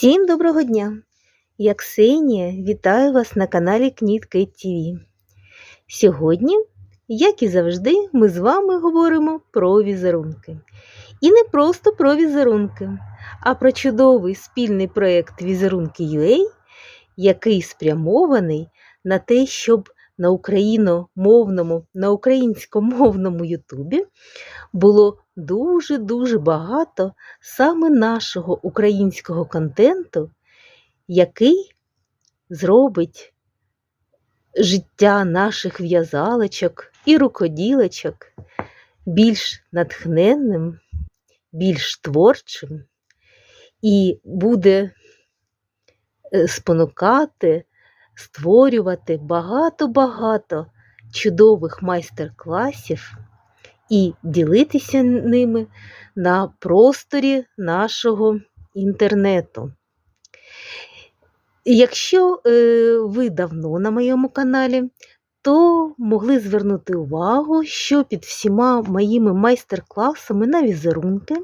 Всім доброго дня! Я Ксенія, вітаю вас на каналі Кнітка ТВ. Сьогодні, як і завжди, ми з вами говоримо про візерунки. І не просто про візерунки, а про чудовий спільний проєкт Візерунки UA, який спрямований на те, щоб на україномовному, на українськомовному Ютубі було дуже-дуже багато саме нашого українського контенту, який зробить життя наших в'язалочок і рукоділочок більш натхненним, більш творчим. І буде е, спонукати, створювати багато-багато чудових майстер-класів і ділитися ними на просторі нашого інтернету. Якщо е, ви давно на моєму каналі, то могли звернути увагу, що під всіма моїми майстер-класами на візерунки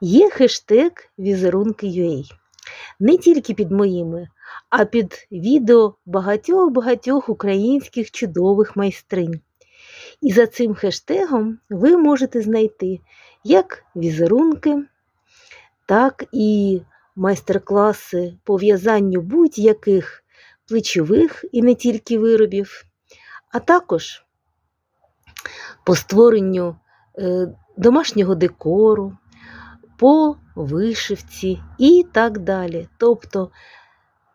є хештег візерунки.ua. Не тільки під моїми, а під відео багатьох-багатьох українських чудових майстринь. І за цим хештегом ви можете знайти як візерунки, так і майстер-класи по в'язанню будь-яких плечових і не тільки виробів, а також по створенню е, домашнього декору, по вишивці і так далі. Тобто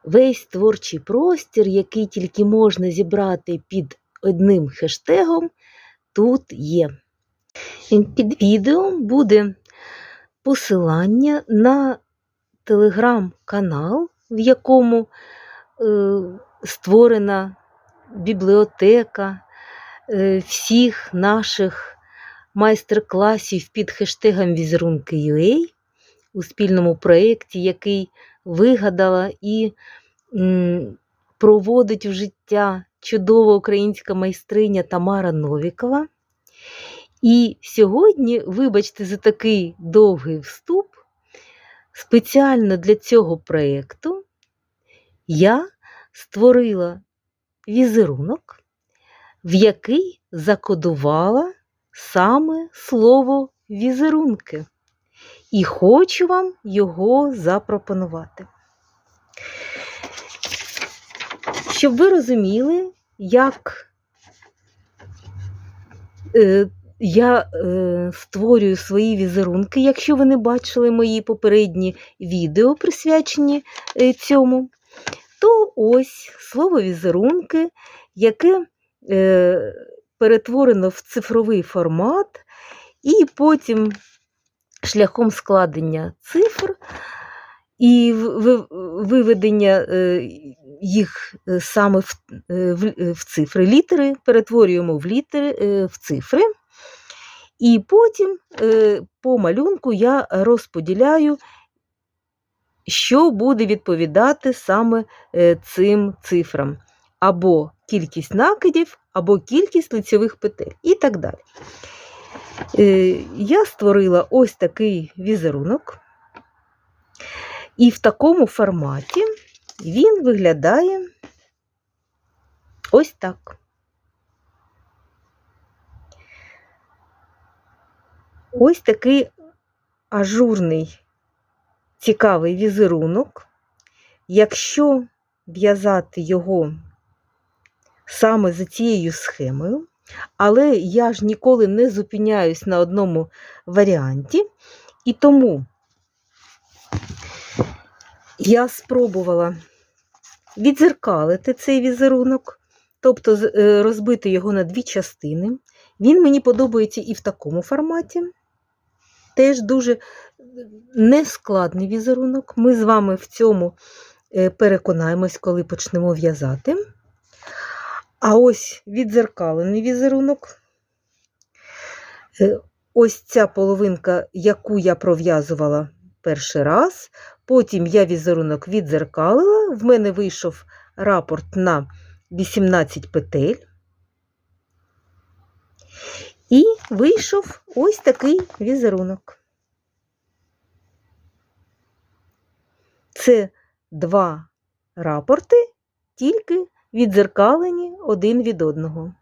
весь творчий простір, який тільки можна зібрати під одним хештегом, тут є. Під відео буде посилання на телеграм-канал, в якому е, створена бібліотека е, всіх наших майстер-класів під хештегом візерунки.ua у спільному проєкті, який вигадала і проводить в життя чудова українська майстриня Тамара Новікова. І сьогодні, вибачте, за такий довгий вступ, спеціально для цього проєкту я створила візерунок, в який закодувала саме слово візерунки. І хочу вам його запропонувати. Щоб ви розуміли, як е, я е, створюю свої візерунки, якщо ви не бачили мої попередні відео, присвячені е, цьому, то ось слово візерунки, яке е, перетворено в цифровий формат, і потім шляхом складення цифр і виведення е, їх е, саме в, е, в цифри літери, перетворюємо в літери в цифри. І потім по малюнку я розподіляю, що буде відповідати саме цим цифрам. Або кількість накидів, або кількість лицьових петель і так далі. Я створила ось такий візерунок. І в такому форматі він виглядає ось так. Ось такий ажурний, цікавий візерунок. Якщо в'язати його саме за цією схемою, але я ж ніколи не зупиняюсь на одному варіанті, і тому я спробувала відзеркалити цей візерунок, тобто е, розбити його на дві частини. Він мені подобається і в такому форматі. Теж дуже нескладний візерунок. Ми з вами в цьому е, переконаємось, коли почнемо в'язати. А ось відзеркалений візерунок. Е, ось ця половинка, яку я пров'язувала перший раз, Потім я візерунок відзеркалила, в мене вийшов рапорт на 18 петель. І вийшов ось такий візерунок. Це два рапорти, тільки відзеркалені один від одного.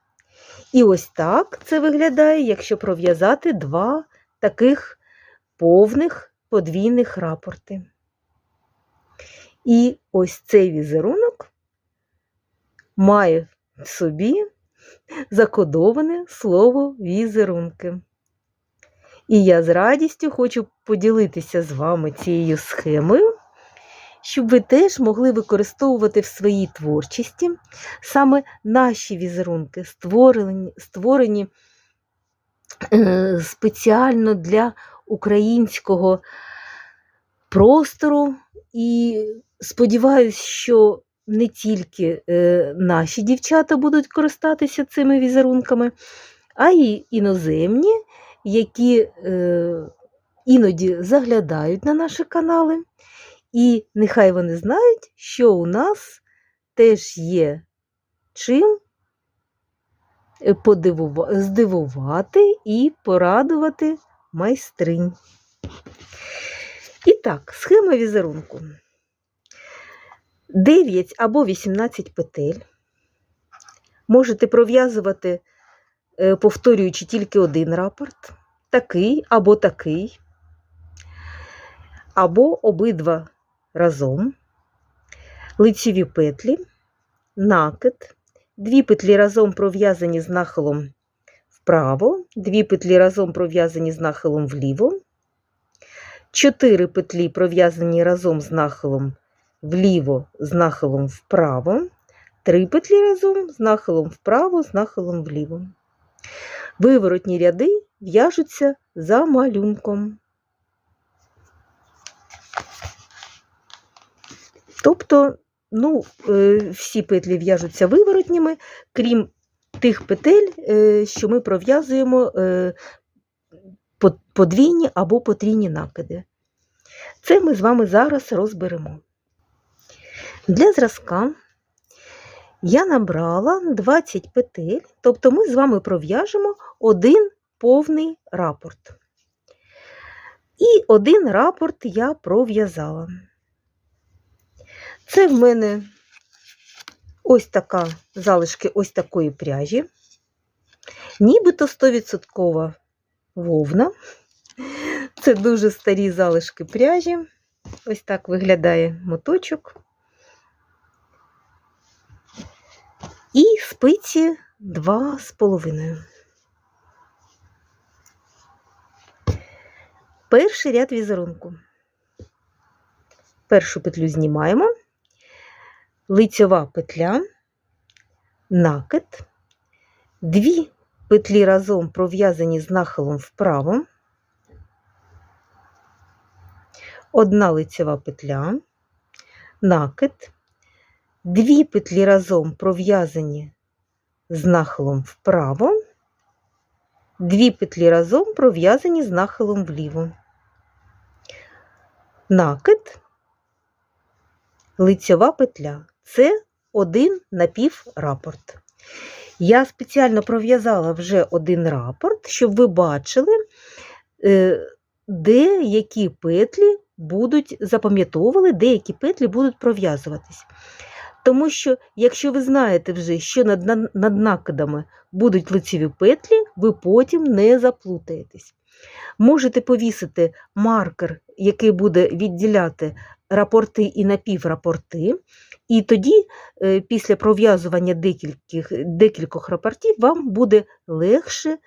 І ось так це виглядає, якщо пров'язати два таких повних подвійних рапорти. І ось цей візерунок має в собі закодоване слово візерунки. І я з радістю хочу поділитися з вами цією схемою, щоб ви теж могли використовувати в своїй творчості саме наші візерунки, створені, створені е, спеціально для українського простору. І сподіваюся, що не тільки е, наші дівчата будуть користатися цими візерунками, а й іноземні, які е, іноді заглядають на наші канали. І нехай вони знають, що у нас теж є чим е, здивувати і порадувати майстринь. І так, схема візерунку. 9 або 18 петель. Можете пров'язувати, е, повторюючи тільки один рапорт, такий або такий, або обидва разом, лицеві петлі, накид, дві петлі разом пров'язані з нахилом вправо, дві петлі разом пров'язані з нахилом вліво, 4 петлі пров'язані разом з нахилом вліво, з нахилом вправо, 3 петлі разом з нахилом вправо, з нахилом вліво. Виворотні ряди в'яжуться за малюнком. Тобто, ну, е, всі петлі в'яжуться виворотніми, крім тих петель, е, що ми пров'язуємо е, по- подвійні або потрійні накиди. Це ми з вами зараз розберемо. Для зразка я набрала 20 петель, тобто ми з вами пров'яжемо один повний рапорт. І один рапорт я пров'язала. Це в мене ось така залишки ось такої пряжі, нібито 100% вовна. Це дуже старі залишки пряжі. Ось так виглядає моточок. І спиці 2,5. Перший ряд візерунку. Першу петлю знімаємо, лицьова петля, накид, дві петлі разом пров'язані з нахилом вправо, одна лицьова петля, накид, дві петлі разом пров'язані з нахилом вправо, дві петлі разом пров'язані з нахилом вліво. Накид, лицьова петля. Це один напіврапорт. Я спеціально пров'язала вже один рапорт, щоб ви бачили, е, де які петлі будуть запам'ятовували, де які петлі будуть пров'язуватись. Тому що, якщо ви знаєте вже, що над, над, над накидами будуть лицеві петлі, ви потім не заплутаєтесь. Можете повісити маркер, який буде відділяти рапорти і напіврапорти, і тоді, е, після пров'язування декількох, декількох рапортів, вам буде легше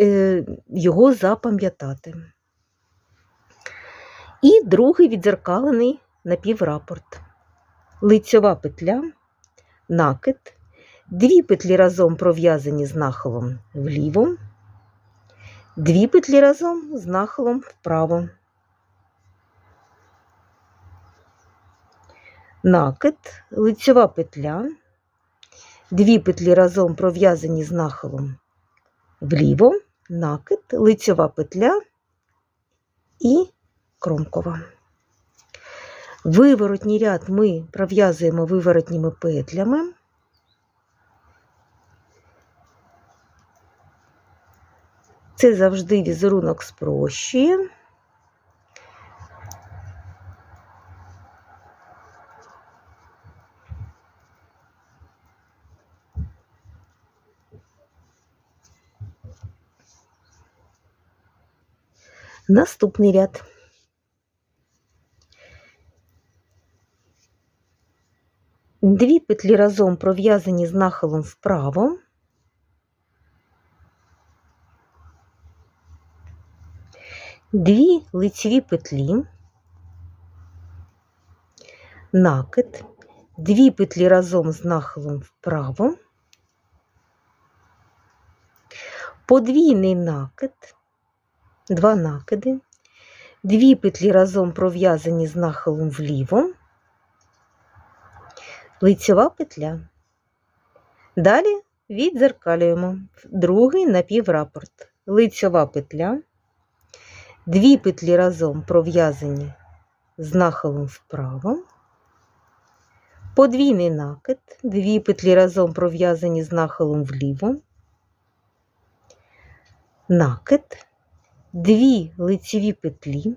е, його запам'ятати. І другий відзеркалений напіврапорт. Лицьова петля, накид, дві петлі разом пров'язані з нахилом вліво, дві петлі разом з нахилом вправо. Накид, лицьова петля, дві петлі разом пров'язані з нахилом вліво, накид, лицьова петля і кромкова. Виворотній ряд ми пров'язуємо виворотніми петлями. Це завжди візерунок спрощує. Наступний ряд. Дві петлі разом пров'язані з нахилом вправо. Дві лицеві петлі, накид, дві петлі разом з нахилом вправо, подвійний накид, два накиди, дві петлі разом пров'язані з нахилом вліво, лицьова петля. Далі віддзеркалюємо. Другий напіврапорт, лицьова петля, дві петлі разом пров'язані з нахилом вправо, подвійний накид, дві петлі разом пров'язані з нахилом вліво, накид, дві лицеві петлі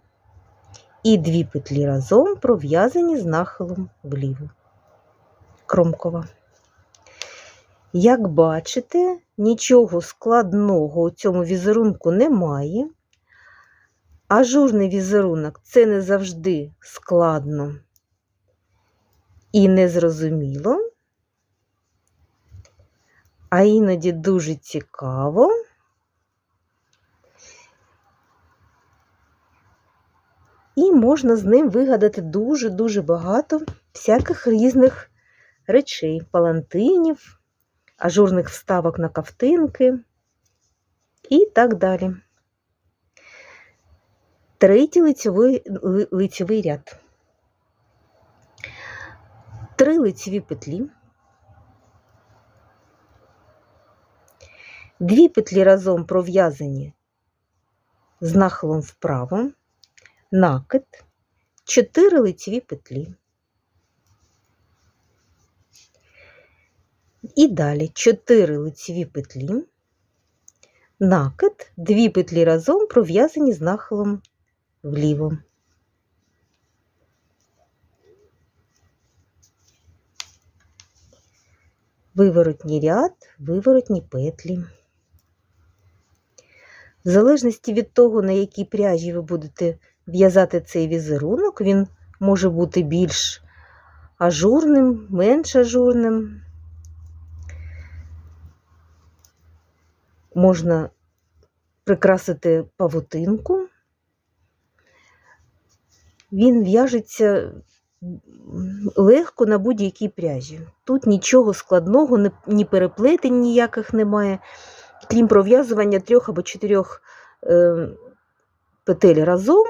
і дві петлі разом пров'язані з нахилом вліво. Кромкова. Як бачите, нічого складного у цьому візерунку немає. Ажурний візерунок це не завжди складно і незрозуміло, а іноді дуже цікаво. І можна з ним вигадати дуже-дуже багато всяких різних речей, палантинів, ажурних вставок на кавтинки і так далі. Третій лицевий, лицевий ряд. Три лицеві петлі, дві петлі разом пров'язані з нахилом вправо, накид, чотири лицеві петлі. І далі 4 лицеві петлі, накид, 2 петлі разом пров'язані з нахилом вліво. Виворотній ряд, виворотні петлі. В залежності від того, на якій пряжі ви будете в'язати цей візерунок, він може бути більш ажурним, менш ажурним. Можна прикрасити павутинку. Він в'яжеться легко на будь-якій пряжі. Тут нічого складного, ні переплетень ніяких немає, крім пров'язування трьох або чотирьох е, петель разом,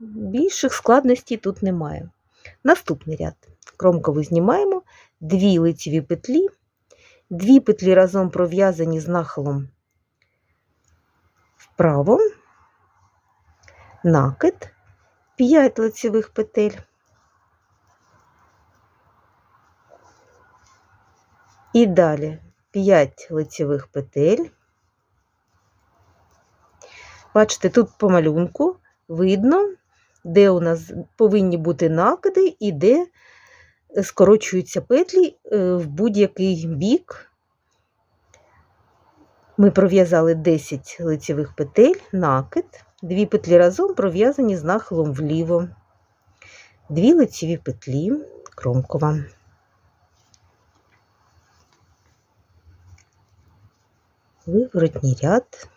більших складностей тут немає. Наступний ряд. Кромкову знімаємо, дві лицеві петлі, дві петлі разом пров'язані з нахилом вправо, накид, 5 лицевих петель. І далі 5 лицевих петель. Бачите, тут по малюнку видно, де у нас повинні бути накиди і де скорочуються петлі е, в будь-який бік. Ми пров'язали 10 лицевих петель, накид, дві петлі разом пров'язані з нахилом вліво, дві лицеві петлі, кромкова. Виворотній ряд.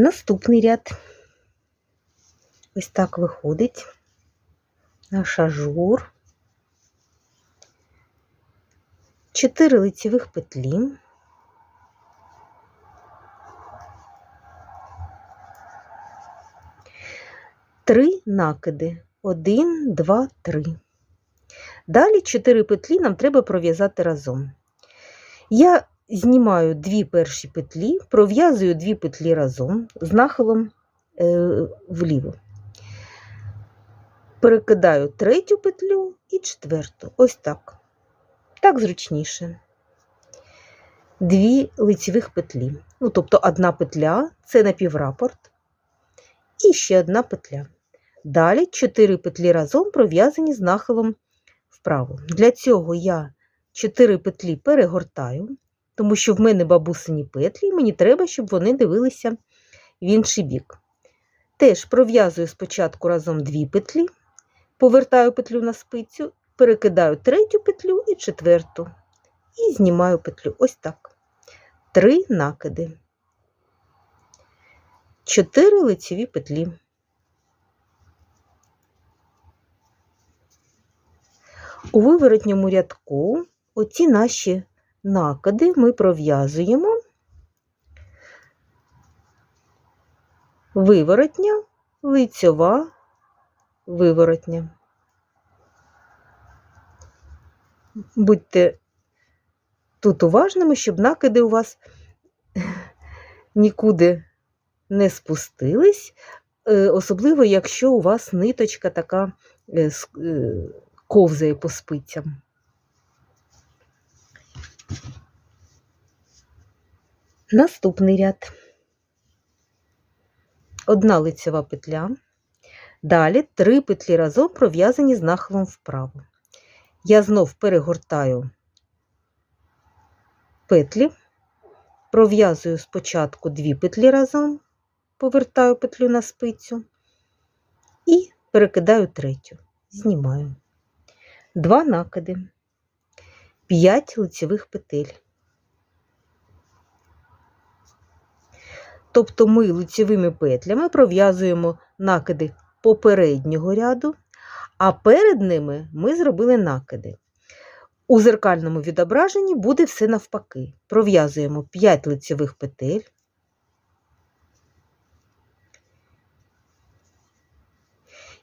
Наступний ряд. Ось так виходить наш ажур. Чотири лицевих петлі. Три накиди. Один, два, три. Далі чотири петлі нам треба пров'язати разом. Я знімаю дві перші петлі, пров'язую дві петлі разом з нахилом е, вліво. Перекидаю третю петлю і четверту. Ось так. Так зручніше. дві лицевих петлі. Ну, тобто одна петля це напіврапорт, і ще одна петля. Далі 4 петлі разом пров'язані з нахилом вправо. Для цього я 4 петлі перегортаю, тому що в мене бабусині петлі, і мені треба, щоб вони дивилися в інший бік. Теж пров'язую спочатку разом 2 петлі, повертаю петлю на спицю, перекидаю третю петлю і четверту. І знімаю петлю. Ось так. Три накиди. Чотири лицеві петлі. У виворотньому рядку оці наші накиди ми пров'язуємо виворотня, лицьова, виворотня. Будьте тут уважними, щоб накиди у вас нікуди не спустились, е, особливо, якщо у вас ниточка така е, е, ковзає по спицям. Наступний ряд. Одна лицева петля. Далі три петлі разом пров'язані з нахилом вправо. Я знов перегортаю петлі, пров'язую спочатку дві петлі разом, повертаю петлю на спицю і перекидаю третю, знімаю. Два накиди, 5 лицевих петель. Тобто ми лицевими петлями пров'язуємо накиди попереднього ряду, а перед ними ми зробили накиди. У зеркальному відображенні буде все навпаки. Пров'язуємо 5 лицевих петель.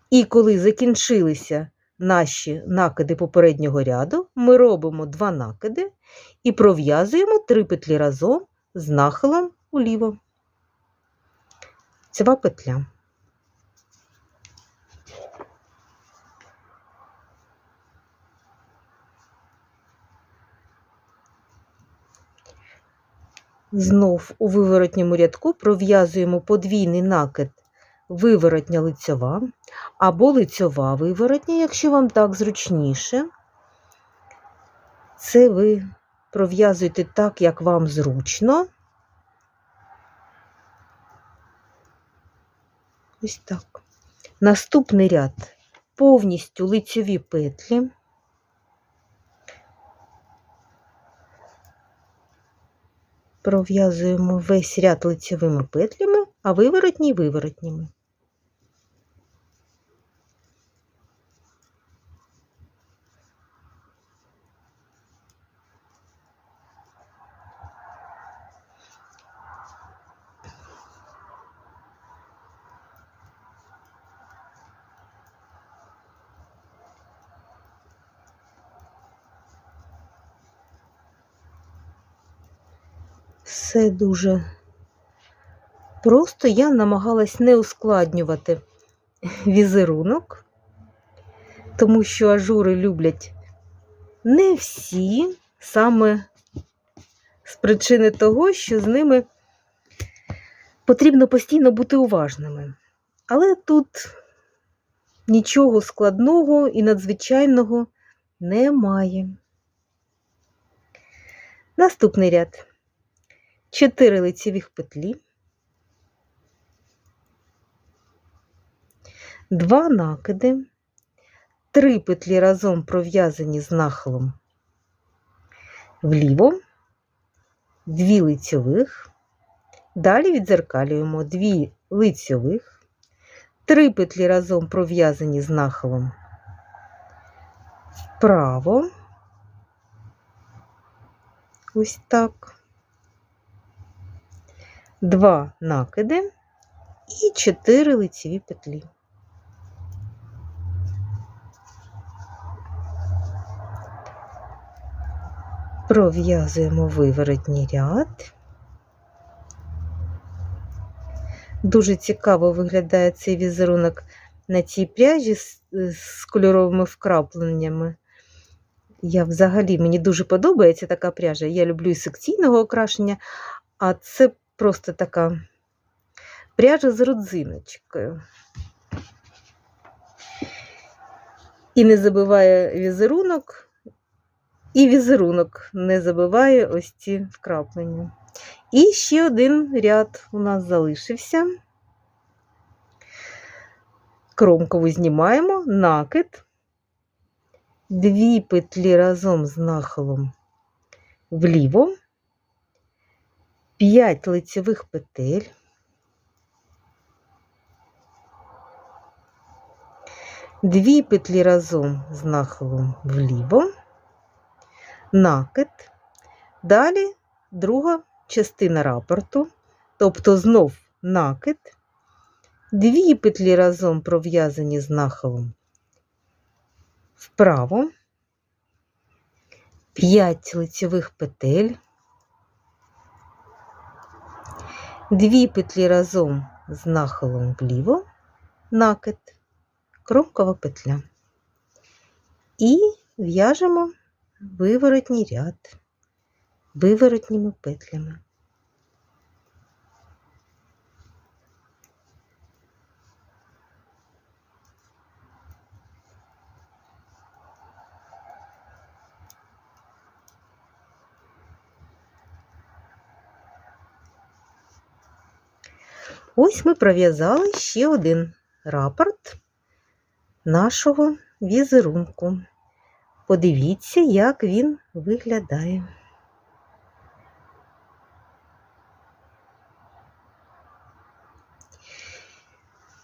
І коли закінчилися наші накиди попереднього ряду, ми робимо 2 накиди і пров'язуємо 3 петлі разом з нахилом уліво. Цева петля. Знов у виворотньому рядку пров'язуємо подвійний накид виворотня лицьова або лицьова виворотня, якщо вам так зручніше. Це ви пров'язуєте так, як вам зручно. Ось так. Наступний ряд повністю лицьові петлі. Пров'язуємо весь ряд лицевими петлями, а виворотні виворотніми. Все дуже просто я намагалась не ускладнювати візерунок, тому що ажури люблять не всі, саме з причини того, що з ними потрібно постійно бути уважними. Але тут нічого складного і надзвичайного немає. Наступний ряд. 4 лицевих петлі, 2 накиди, 3 петлі разом пров'язані з нахилом вліво, 2 лицьових, далі відзеркалюємо 2 лицьових, 3 петлі разом пров'язані з нахилом вправо, ось так. Два накиди і 4 лицеві петлі. Пров'язуємо виворотній ряд. Дуже цікаво виглядає цей візерунок на цій пряжі з, кольоровими вкрапленнями. Я взагалі мені дуже подобається така пряжа. Я люблю і секційного окрашення, а це просто така пряжа з родзиночкою. І не забиває візерунок, і візерунок не забиває ось ці вкраплення. І ще один ряд у нас залишився. Кромкову знімаємо, накид, дві петлі разом з нахилом вліво, 5 лицевих петель, дві петлі разом з нахилом вліво, накид, далі друга частина рапорту, тобто знов накид, дві петлі разом пров'язані з нахилом вправо, 5 лицевих петель, дві петлі разом з нахилом вліво, накид, кромкова петля. І в'яжемо виворотній ряд виворотніми петлями. Ось ми пров'язали ще один рапорт нашого візерунку. Подивіться, як він виглядає.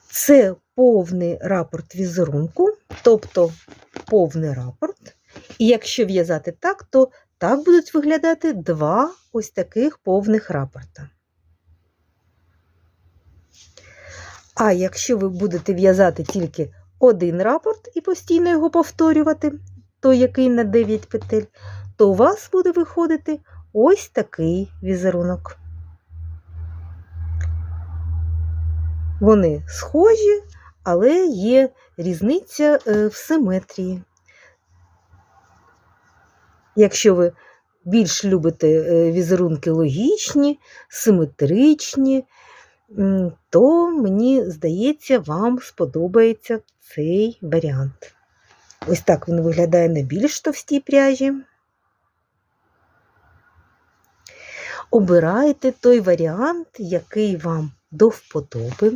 Це повний рапорт візерунку, тобто повний рапорт. І якщо в'язати так, то так будуть виглядати два ось таких повних рапорта. А якщо ви будете в'язати тільки один рапорт і постійно його повторювати, той, який на 9 петель, то у вас буде виходити ось такий візерунок. Вони схожі, але є різниця е, в симетрії. Якщо ви більш любите е, візерунки логічні, симетричні, то мені здається, вам сподобається цей варіант. Ось так він виглядає на більш товстій пряжі. Обирайте той варіант, який вам до вподоби.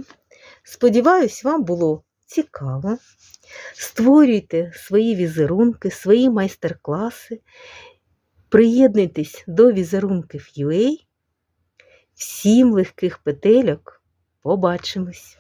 Сподіваюсь, вам було цікаво. Створюйте свої візерунки, свої майстер-класи. Приєднуйтесь до візерунків UA. Всім легких петельок. Побачимось!